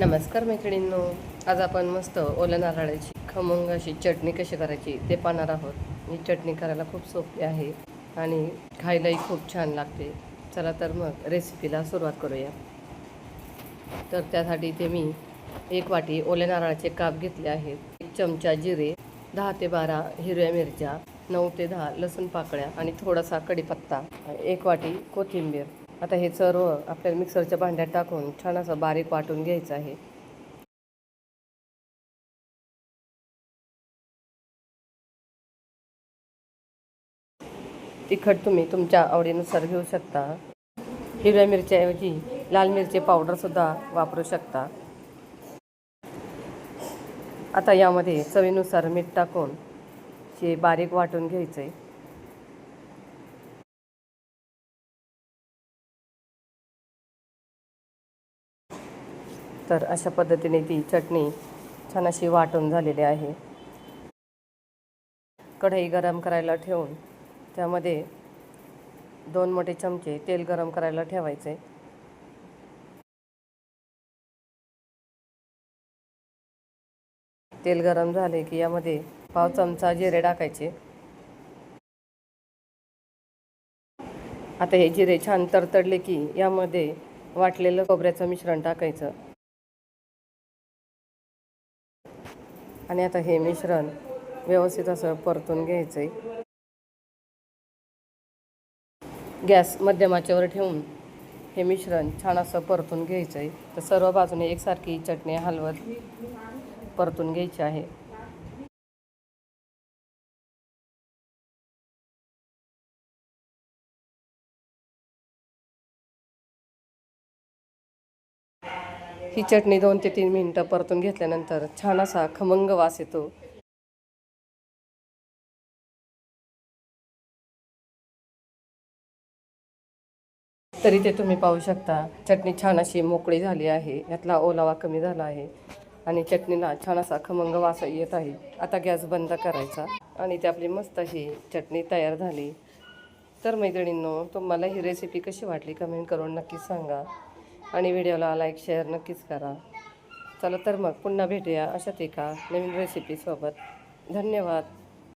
नमस्कार मैत्रिणींनो आज आपण मस्त ओल्या नारळाची खमंग अशी चटणी कशी करायची ते पाहणार आहोत. ही चटणी करायला खूप सोपी आहे आणि खायलाही खूप छान लागते. चला तर मग रेसिपीला सुरुवात करूया. तर त्यासाठी इथे मी एक वाटी ओल्या नारळाचे काप घेतले आहेत. एक चमचा जिरे दहा ते बारा हिरव्या मिरच्या नऊ ते दहा लसूण पाकळ्या आणि थोडासा कढीपत्ता एक वाटी कोथिंबीर. आता हे सर्व आपल्याला मिक्सरच्या भांड्यात टाकून छान असं बारीक वाटून घ्यायचं आहे. तिखट तुम्ही तुमच्या आवडीनुसार घेऊ शकता. हिरव्या मिरच्याऐवजी लाल मिरची पावडरसुद्धा वापरू शकता. आता यामध्ये चवीनुसार मीठ टाकून हे बारीक वाटून घ्यायचं आहे तर अशा पद्धतीने ती चटणी छान अशी वाटून झालेली आहे. कढई गरम करायला ठेवून त्यामध्ये दोन मोठे चमचे तेल गरम करायला ठेवायचे. तेल गरम झाले की यामध्ये पाव चमचा जिरे टाकायचे. आता हे जिरे छान तरतडले की यामध्ये वाटलेलं खोबऱ्याचं मिश्रण टाकायचं. आणि आता हे मिश्रण व्यवस्थित असं परतून घ्यायचं आहे गॅस मध्यमाच्यावर ठेवून हे मिश्रण छान असं परतून घ्यायचं आहे तर सर्व बाजूने एकसारखी चटणी हलवत परतून घ्यायची आहे. ही चटणी दोन ते तीन मिनटं परतून घेतल्यानंतर छान असा खमंग वास येतो. तरी ते तुम्ही पाहू शकता चटणी छान अशी मोकळी झाली आहे यातला ओलावा कमी झाला आहे आणि चटणीला छान असा खमंग वास येत आहे. आता गॅस बंद करायचा आणि ते आपली मस्त अशी चटणी तयार झाली. तर मैत्रिणींनो तुम्हाला ही रेसिपी कशी वाटली? कमेंट करून नक्कीच सांगा. आणि व्हिडिओला लाईक शेअर नक्कीच करा. चला तर मग पुन्हा भेटूया अशाच एका नवीन रेसिपीसोबत धन्यवाद.